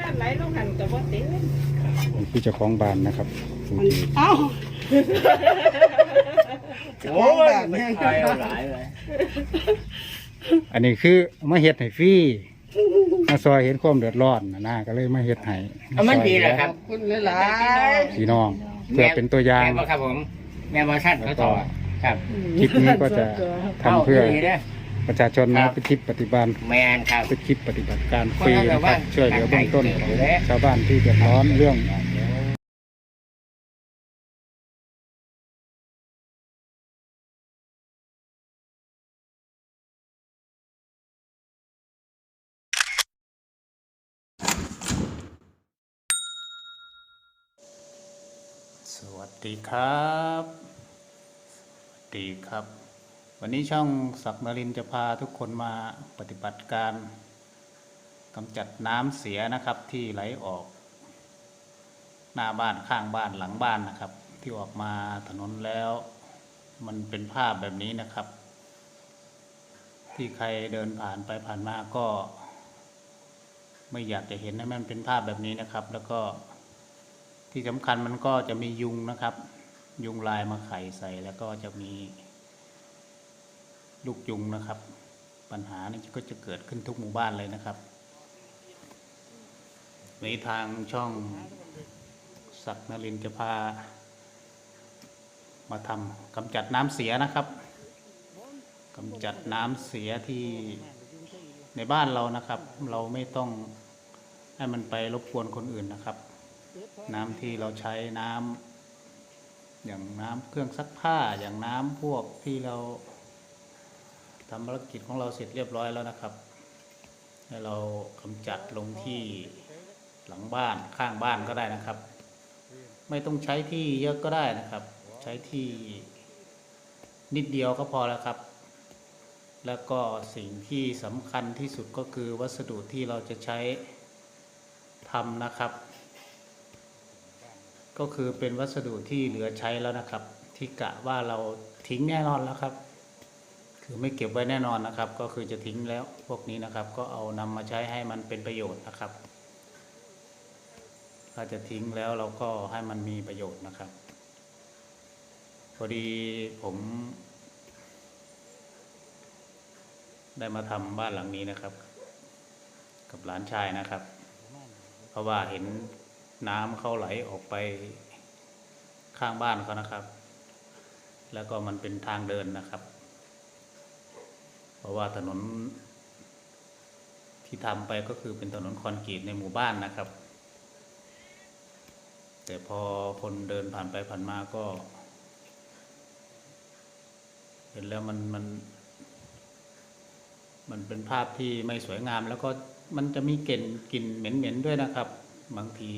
น้ำไหลลงหันกับว่าเต็มนี่คือเจ้าของบ้านนะครับจริงเอ้าโอ้ยไม่ใช่เอาหลายเลยๆอันนี้คือมาเฮ็ดให้ฟรีมาซอยเห็นความเดือดร้อนนะนะก็เลยมาเฮ็ดให้เอามันดีแหละครับ คุณหลายพี่น้องเพื่อเป็นตัวอย่างแม่บ่ครับผม แม่บอชัดเขาต่อครับคลิปนี้ก็จะทำเพื่อดีเด้อ ประชาชนนะเป็นคลิปปฏิบัติแมนครับเป็นคลิปปฏิบัติการฟรีคนละนะคว่ารับช่วยเหลือเบื้องต้นของไกลๆชาวบ้านที่เดือดร้อนเรื่องสวัสดีครับสวัสดีครับ วันนี้ช่องศักดิ์นรินจะพาทุกคนมาปฏิบัติการกำจัดน้ำเสียนะครับที่ไหลออก หน้าบ้านข้างบ้านหลังบ้านนะครับ ที่ออกมาถนนแล้ว มันเป็นภาพแบบนี้นะครับ ที่ใครเดินผ่านไปผ่านมาก็ ไม่อยากจะเห็นให้มันเป็นภาพแบบนี้นะครับ แล้วก็ที่สำคัญมันก็จะมียุงนะครับ ยุงลายมาไข่ใส่แล้วก็จะมี ลูกยุงนะครับ ปัญหานี้ก็จะเกิดขึ้นทุกหมู่บ้านเลยนะครับในทางช่องศักดิ์นรินจะพา มาทำกำจัดน้ำเสียนะครับกำจัดน้ำเสียที่ในบ้านเรานะครับ เราไม่ต้องให้มันไปรบกวนคนอื่นนะครับ น้ำที่เราใช้น้ำอย่างน้ำเครื่องซักผ้าอย่างน้ำพวกที่เรา ทำภารกิจของเราเสร็จเรียบร้อยแล้วนะครับ ให้เรากำจัดลงที่หลังบ้านข้างบ้านก็ได้นะครับ ไม่ต้องใช้ที่เยอะก็ได้นะครับ ใช้ที่นิดเดียวก็พอแล้วครับ แล้วก็สิ่งที่สำคัญที่สุดก็คือวัสดุที่เราจะใช้ทำนะครับ ก็คือเป็นวัสดุที่เหลือใช้แล้วนะครับ ที่กะว่าเราทิ้งแน่นอนแล้วครับ คือไม่เก็บไว้แน่นอนนะครับ ก็คือจะทิ้งแล้วพวกนี้นะครับ ก็เอานำมาใช้ให้มันเป็นประโยชน์นะครับ ถ้าจะทิ้งแล้วเราก็ให้มันมีประโยชน์นะครับ พอดีผมได้มาทำบ้านหลังนี้นะครับ กับหลานชายนะครับ เพราะว่าเห็นน้ำเขาไหลออกไปข้างบ้านเขานะครับ แล้วก็มันเป็นทางเดินนะครับ ราะว่าถนนที่ทำไปก็คือเป็นถนนคอนกรีตในหมู่บ้านนะครับ แต่พอคนเดินผ่านไปผ่านมาก็ เห็นแล้วมันมัน มันเป็นภาพที่ไม่สวยงาม แล้วก็มันจะมีกลิ่นกลิ่นเหม็นๆด้วยนะครับบางที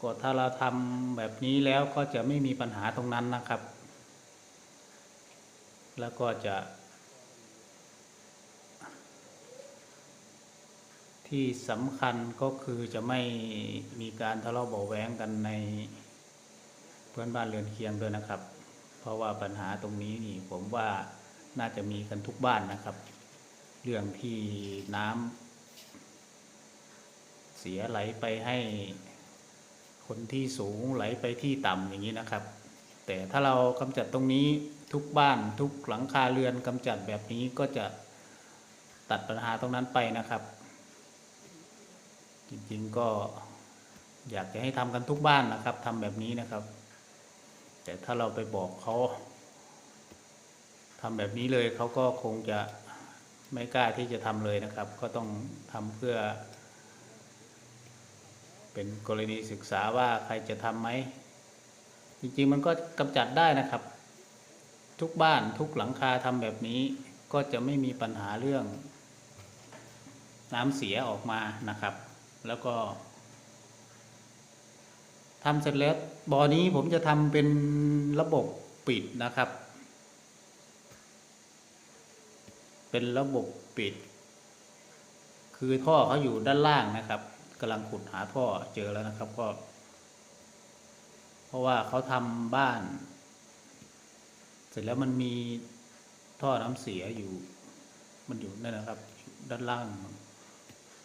ก็ถ้าเราทำแบบนี้แล้วก็จะไม่มีปัญหาตรงนั้นนะครับ แล้วก็จะ ที่สำคัญก็คือจะไม่มีการทะเลาะเบาะแว้งกันในเพื่อนบ้านเรือนเคียงด้วยนะครับ เพราะว่าปัญหาตรงนี้นี่ผมว่าน่าจะมีกันทุกบ้านนะครับ เรื่องที่น้ำเสียไหลไปให้คนที่สูงไหลไปที่ต่ำอย่างนี้นะครับ แต่ถ้าเรากำจัดตรงนี้ ทุกบ้านทุกหลังคาเรือนกำจัดแบบนี้ก็จะตัดปัญหาตรงนั้นไปนะครับ จริงๆก็อยากจะให้ทำกันทุกบ้านนะครับทำแบบนี้นะครับ แต่ถ้าเราไปบอกเขาทำแบบนี้เลยเขาก็คงจะไม่กล้าที่จะทำเลยนะครับ ก็ต้องทำเพื่อ เป็นกรณีศึกษาว่าใครจะทำไหมจริงๆมันก็กำจัดได้นะครับ ทุกบ้านทุกหลังคาทำแบบนี้ก็จะไม่มีปัญหาเรื่อง น้ำเสียออกมานะครับ แล้วก็ทำเสร็จแล้วบ่อนี้ผมจะทำเป็นระบบปิดนะครับ เป็นระบบปิด คือท่อเขาอยู่ด้านล่างนะครับกำลังขุดหาท่อเจอแล้วนะครับก็ เพราะว่าเขาทำบ้าน เสร็จแล้วมันมีท่อน้ำเสียอยู่ มันอยู่นั่นนะครับ ด้านล่าง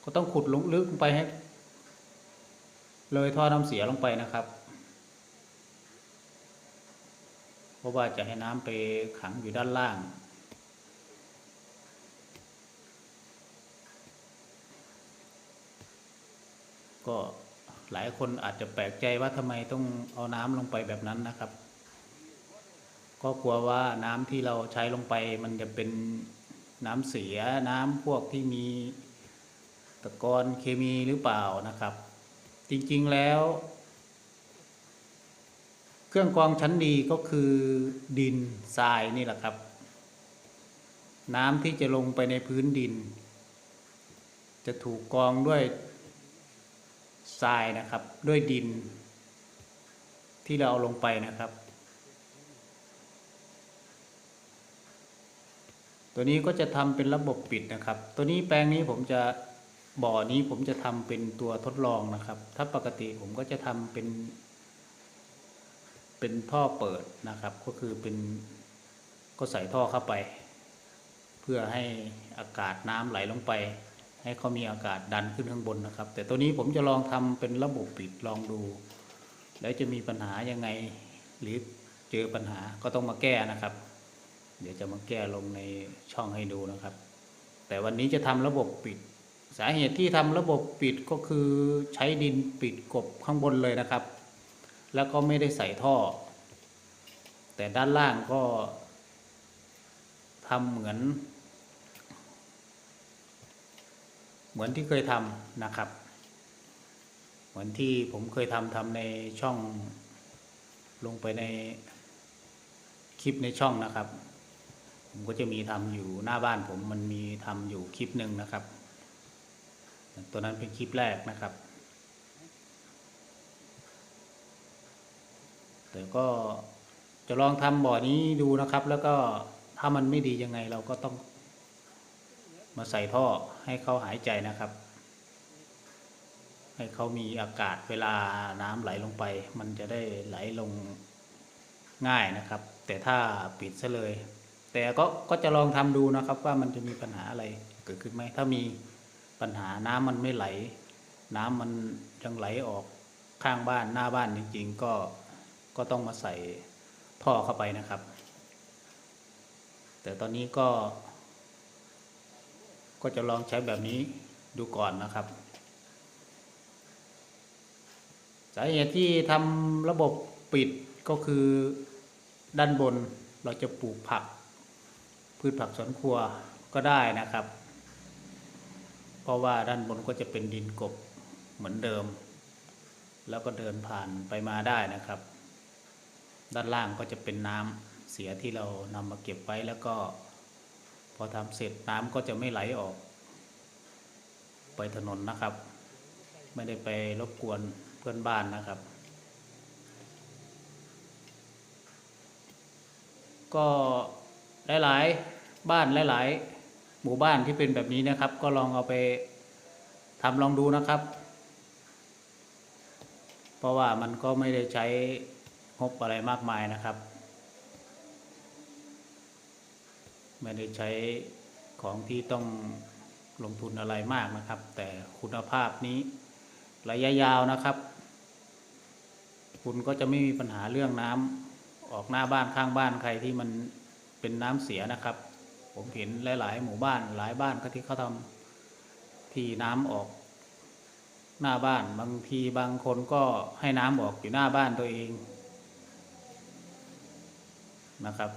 ก็ต้องขุดลงลึกลงไปให้ เลยท่อน้ำเสียลงไปนะครับ เพราะว่าจะให้น้ำไปขังอยู่ด้านล่าง ก็หลายคนอาจจะแปลกใจว่าทำไมต้องเอาน้ำลงไปแบบนั้นนะครับ ก็กลัวว่าน้ำที่เราใช้ลงไป มันจะเป็นน้ำเสียน้ำพวกที่มีตะกอนเคมีหรือเปล่านะครับ จริงๆแล้ว เครื่องกรองชั้นดีก็คือดินทรายนี่แหละครับ น้ำที่จะลงไปในพื้นดิน จะถูกกรองด้วยทรายนะครับ ด้วยดิน ที่เราเอาลงไปนะครับ ตัวนี้ก็จะทำเป็นระบบปิดนะครับ ตัวนี้แปลงนี้ผมจะบ่อนี้ผมจะทำเป็นตัวทดลองนะครับ ถ้าปกติผมก็จะทำเป็น เป็นท่อเปิดนะครับ ก็คือเป็นก็ใส่ท่อเข้าไป เพื่อให้อากาศน้ำไหลลงไป ให้เขามีอากาศดันขึ้นข้างบนนะครับ แต่ตัวนี้ผมจะลองทำเป็นระบบปิดลองดู แล้วจะมีปัญหายังไง หรือเจอปัญหาก็ต้องมาแก้นะครับ เดี๋ยวจะมาแก้ลงในช่องให้ดูนะครับ แต่วันนี้จะทำระบบปิด สาเหตุที่ทำระบบปิดก็คือใช้ดินปิดกบข้างบนเลยนะครับ แล้วก็ไม่ได้ใส่ท่อ แต่ด้านล่างก็ทำเหมือน เหมือนที่เคยทำนะครับ เหมือนที่ผมเคยทำทำในช่องลงไปในคลิปในช่องนะครับ ผมก็จะมีทำอยู่หน้าบ้านผมมันมีทำอยู่คลิปหนึ่งนะครับ ตัวนั้นเป็นคลิปแรกนะครับ แต่ก็จะลองทำบ่อนี้ดูนะครับ แล้วก็ถ้ามันไม่ดียังไงเราก็ต้อง มาใส่ท่อให้เขาหายใจนะครับ ให้เขามีอากาศเวลาน้ำไหลลงไป มันจะได้ไหลลงง่ายนะครับ แต่ถ้าปิดซะเลย แต่ก็ก็จะลองทำดูนะครับว่ามันจะมีปัญหาอะไรเกิดขึ้นไหมถ้ามีปัญหาน้ำมันไม่ไหล น้ำมันยังไหลออกข้างบ้านหน้าบ้านจริง ๆ ก็ก็ต้องมาใส่ท่อเข้าไปนะครับ แต่ตอนนี้ก็ ก็จะลองใช้แบบนี้ดูก่อนนะครับสาเหตุที่ทำระบบปิดก็คือด้านบนเราจะปลูกผัก พืชผักสวนครัวก็ได้นะครับ เพราะว่าด้านบนก็จะเป็นดินกบเหมือนเดิม แล้วก็เดินผ่านไปมาได้นะครับ ด้านล่างก็จะเป็นน้ำเสียที่เรานำมาเก็บไว้แล้วก็ พอทำเสร็จน้ำก็จะไม่ไหลออก ไปถนนนะครับ ไม่ได้ไปรบกวนเพื่อนบ้านนะครับก็ หลายๆ บ้านหลายๆ หมู่บ้านที่เป็นแบบนี้นะครับ ก็ลองเอาไปทำลองดูนะครับ เพราะว่ามันก็ไม่ได้ใช้งบอะไรมากมายนะครับ ไม่ได้ใช้ของที่ต้องลงทุนอะไรมากนะครับ แต่คุณภาพนี้ระยะยาวนะครับ คุณก็จะไม่มีปัญหาเรื่องน้ำออกหน้าบ้านข้างบ้านใครที่มัน เป็นน้ำเสียนะครับ ผมเห็นหลาย ๆ หมู่บ้านหลายบ้านก็ที่เขาทำที่น้ำออก หน้าบ้านบางทีบางคนก็ให้น้ำออกอยู่หน้าบ้านตัวเองนะครับ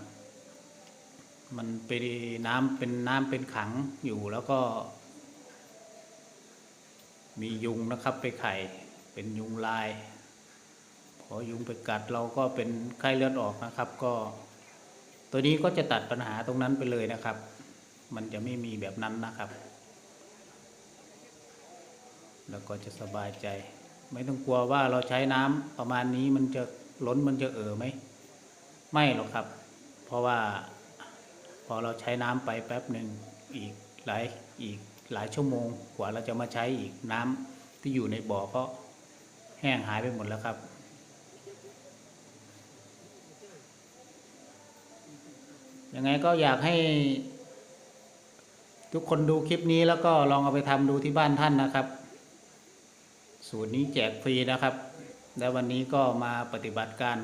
มันเป็นน้ำเป็นน้ำเป็นขังอยู่แล้วก็ มียุงนะครับไปไข่เป็นยุงลาย พอยุงไปกัดเราก็เป็นไข้เลือดออกนะครับก็ ตัวนี้ก็จะตัดปัญหาตรงนั้นไปเลยนะครับ มันจะไม่มีแบบนั้นนะครับ แล้วก็จะสบายใจ ไม่ต้องกลัวว่าเราใช้น้ำประมาณนี้มันจะล้นมันจะเอ่อไหมไม่หรอกครับ เพราะว่าพอเราใช้น้ำไปแป๊บหนึ่งอีกหลายอีกหลายชั่วโมง กว่าเราจะมาใช้อีกน้ำที่อยู่ในบ่อก็แห้งหายไปหมดแล้วครับ ยังไงก็อยากให้ ทุกคนดูคลิปนี้แล้วก็ลองเอาไปทำดูที่บ้านท่านนะครับ สูตรนี้แจกฟรีนะครับ แล้ววันนี้ก็มาปฏิบัติการ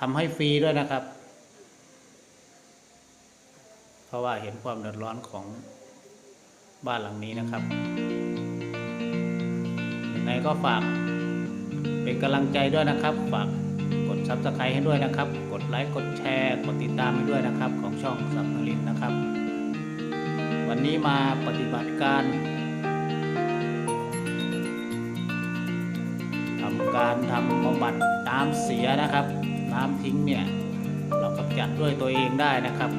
ทำให้ฟรีด้วยนะครับ เพราะว่าเห็นความเดือดร้อนของบ้านหลังนี้นะครับยังไงก็ฝากเป็นกำลังใจด้วยนะครับฝาก ซับสไครต์ให้ด้วยนะครับ กดไลค์ กดแชร์ กดติดตามให้ด้วยนะครับ ของช่องสับนลินนะครับ วันนี้มาปฏิบัติการทำการทำบำบัดน้ำเสียนะครับ น้ำทิ้งเนี่ย เรากำจัดด้วยตัวเองได้นะครับ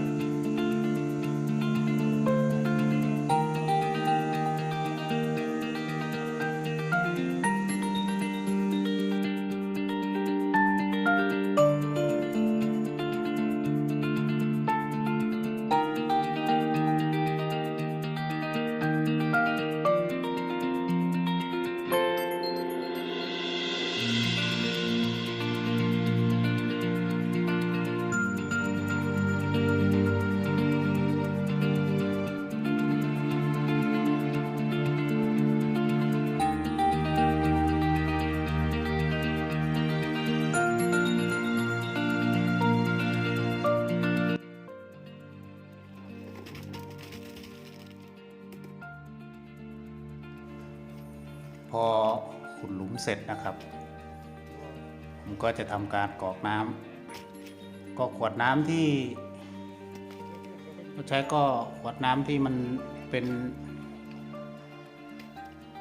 เสร็จนะครับ ผมก็จะทำการกรอกน้ำก็ขวดน้ำที่เราใช้ก็ขวดน้ำที่มันเป็น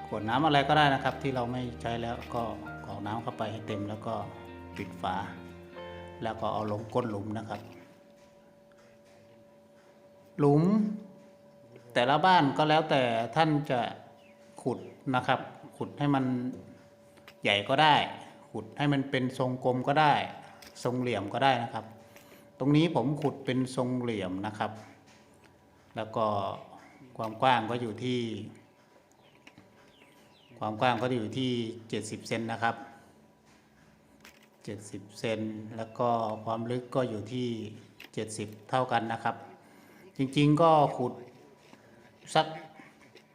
ขวดน้ำอะไรก็ได้นะครับ ที่เราไม่ใช้แล้วก็กรอกน้ำเข้าไปให้เต็มแล้วก็ปิดฝา แล้วก็เอาลงก้นหลุมนะครับ หลุม แต่ละบ้านก็แล้วแต่ท่านจะขุดนะครับ ขุดให้มัน ใหญ่ก็ได้ ขุดให้มันเป็นทรงกลมก็ได้ ทรงเหลี่ยมก็ได้นะครับ ตรงนี้ผมขุดเป็นทรงเหลี่ยมนะครับ แล้วก็ความกว้างก็อยู่ที่ ความกว้างก็อยู่ที่ 70เซนนะครับ 70เซนแล้วก็ความลึกก็อยู่ที่ 70 เท่ากันนะครับ จริงๆก็ขุดสัก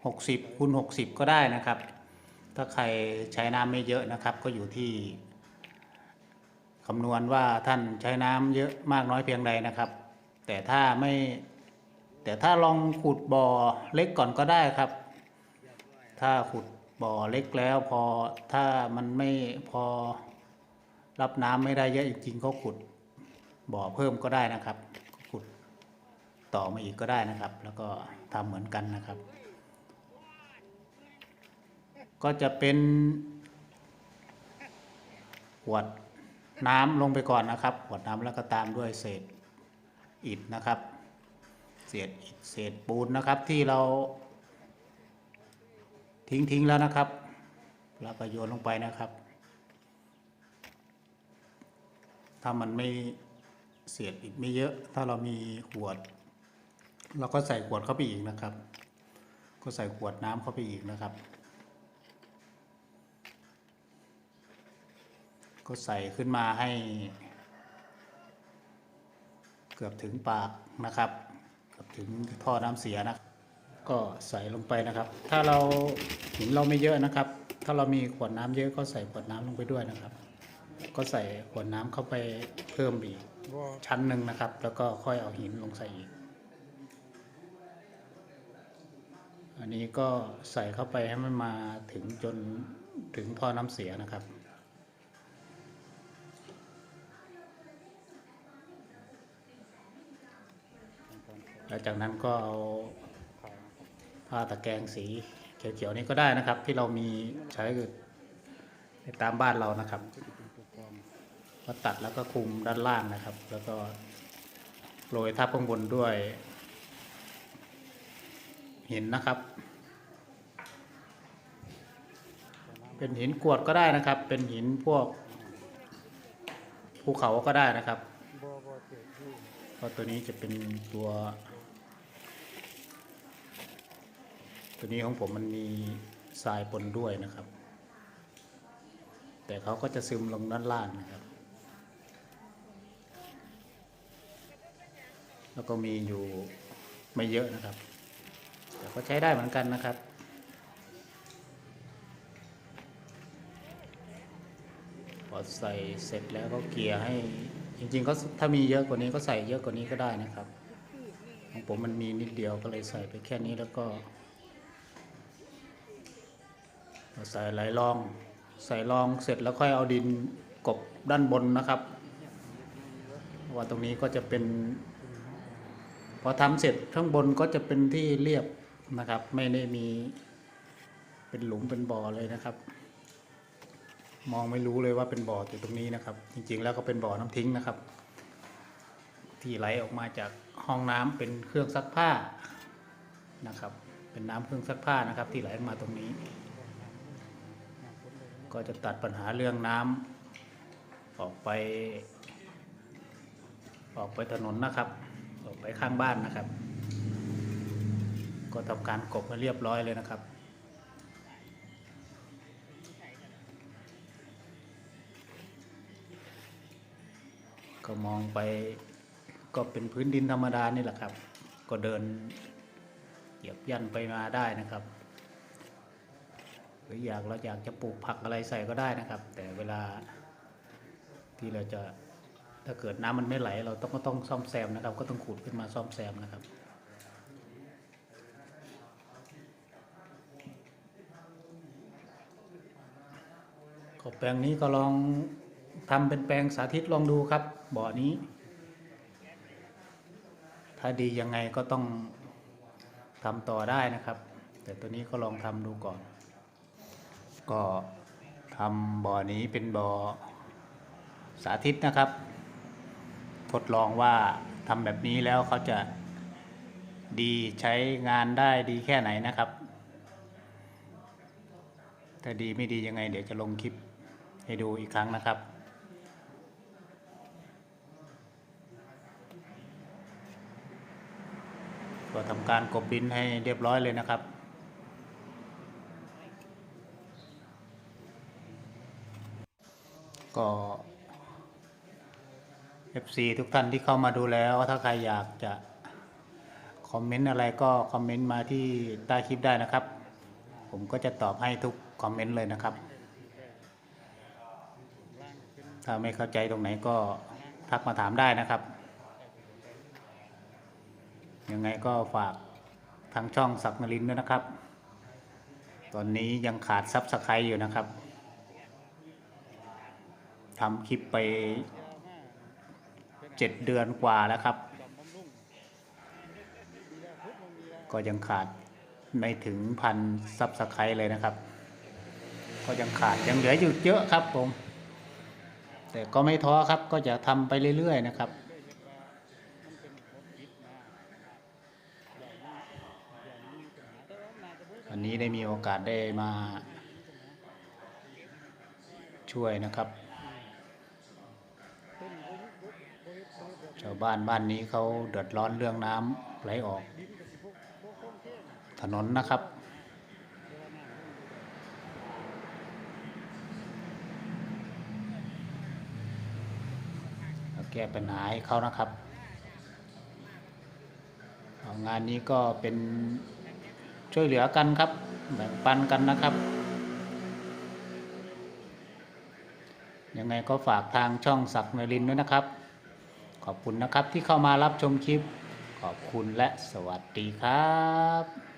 60คูณ60 ก็ได้นะครับ ถ้าใครใช้น้ำไม่เยอะนะครับ ก็อยู่ที่คำนวณว่าท่านใช้น้ำเยอะมากน้อยเพียงใดนะครับ แต่ถ้าไม่แต่ถ้าลองขุดบ่อเล็กก่อนก็ได้ครับ ถ้าขุดบ่อเล็กแล้วพอถ้ามันไม่พอรับน้ำไม่ได้เยอะจริงๆก็ขุดบ่อเพิ่มก็ได้นะครับ ขุดต่อมาอีกก็ได้นะครับ แล้วก็ทำเหมือนกันนะครับ ก็จะเป็นขวดน้ำลงไปก่อนนะครับขวดน้ำแล้วก็ตามด้วยเศษอิฐนะครับ เศษอิฐเศษปูนนะครับที่เราทิ้งทิ้งแล้วนะครับแล้วก็โยนลงไปนะครับ ถ้ามันไม่เศษอิฐไม่เยอะ ถ้าเรามีขวด เราก็ใส่ขวดเข้าไปอีกนะครับ ก็ใส่ขวดน้ำเข้าไปอีกนะครับ ก็ใส่ขึ้นมาให้ เกือบถึงปากนะครับ เกือบถึงท่อน้ำเสียนะ ก็ใส่ลงไปนะครับ ถ้าเราหินเราไม่เยอะนะครับ ถ้าเรามีขวดน้ำเยอะก็ใส่ขวดน้ำลงไปด้วยนะครับ ก็ใส่ขวดน้ำเข้าไปเพิ่มอีกชั้นหนึ่งนะครับ แล้วก็ค่อยเอาหินลงใส่อีกอันนี้ก็ใส่เข้าไปให้มันมาถึงจนถึงท่อน้ำเสียนะครับ แล้วจากนั้นก็เอาผ้าตะแกรงสีเขียวๆนี้ก็ได้นะครับ ที่เรามีใช้ในตามบ้านเรานะครับก็ตัดแล้วก็คุมด้านล่างนะครับ แล้วก็โรยทับข้างบนด้วยหินนะครับ เป็นหินกรวดก็ได้นะครับ เป็นหินพวกภูเขาก็ได้นะครับเพราะตัวนี้จะเป็นตัว ตัวนี้ของผมมันมีทรายปนด้วยนะครับ แต่เขาก็จะซึมลงด้านล่างนะครับ แล้วก็มีอยู่ไม่เยอะนะครับ แต่ก็ใช้ได้เหมือนกันนะครับพอใส่เสร็จแล้วก็เกลี่ยให้ จริงๆก็ถ้ามีเยอะกว่านี้ก็ใส่เยอะกว่านี้ก็ได้นะครับ ของผมมันมีนิดเดียวก็เลยใส่ไปแค่นี้แล้วก็ ใส่ไหลรอง ใส่รองเสร็จแล้วค่อยเอาดินกบด้านบนนะครับ ว่าตรงนี้ก็จะเป็น พอทำเสร็จข้างบนก็จะเป็นที่เรียบนะครับ ไม่ได้มีเป็นหลุมเป็นบ่อเลยนะครับ มองไม่รู้เลยว่าเป็นบ่ออยู่ตรงนี้นะครับ จริงๆแล้วก็เป็นบ่อน้ำทิ้งนะครับ ที่ไหลออกมาจากห้องน้ำเป็นเครื่องซักผ้านะครับ เป็นน้ำเครื่องซักผ้านะครับ ที่ไหลออกมาตรงนี้ ก็จะตัดปัญหาเรื่องน้ำออกไป ออกไปถนนนะครับ ออกไปข้างบ้านนะครับ ก็ทำการกบมาเรียบร้อยเลยนะครับก็มองไปก็เป็นพื้นดินธรรมดานี่แหละครับ ก็เดินเหยียบยันไปมาได้นะครับ หรืออยากเราอยากจะปลูกผักอะไรใส่ก็ได้นะครับ แต่เวลาที่เราจะถ้าเกิดน้ำมันไม่ไหล เราต้องก็ต้องซ่อมแซมนะครับ ก็ต้องขุดขึ้นมาซ่อมแซมนะครับก็แปลงนี้ก็ลองทำเป็นแปลงสาธิตลองดูครับบ่อนี้ ถ้าดียังไงก็ต้องทำต่อได้นะครับ แต่ตัวนี้ก็ลองทำดูก่อน ก็ทำบ่อนี้เป็นบ่อสาธิตนะครับ ทดลองว่าทำแบบนี้แล้วเขาจะดีใช้งานได้ดีแค่ไหนนะครับถ้าดีไม่ดียังไง เดี๋ยวจะลงคลิปให้ดูอีกครั้งนะครับก็ทำการกบดินให้เรียบร้อยเลยนะครับ ก็ FC ทุกท่านที่เข้ามาดูแล้ว ถ้าใครอยากจะคอมเมนต์อะไรก็คอมเมนต์มาที่ใต้คลิปได้นะครับ ผมก็จะตอบให้ทุกคอมเมนต์เลยนะครับ ถ้าไม่เข้าใจตรงไหนก็ทักมาถามได้นะครับ ยังไงก็ฝากทางช่องสักนลินด้วยนะครับ ตอนนี้ยังขาดซับสไครต์อยู่นะครับ ทำคลิปไปเจ็ดเดือนกว่าแล้วครับ ก็ยังขาดไม่ถึงพันซับสไครต์เลยนะครับ ก็ยังขาดยังเหลืออยู่เยอะครับผม แต่ก็ไม่ท้อครับก็จะทำไปเรื่อย ๆ นะครับวันนี้ได้มีโอกาสได้มาช่วยนะครับ ชาวบ้านบ้านนี้เขาเดือดร้อนเรื่องน้ำไหลออก ถนนนะครับแก้ปัญหาให้เขานะครับงานนี้ก็เป็นช่วยเหลือกันครับแบ่งปันกันนะครับ ยังไงก็ฝากทางช่องศักดิ์นรินด้วยนะครับ อบคุณนะครับที่เข้ามารับชมคลิป ขอบคุณและสวัสดีครับ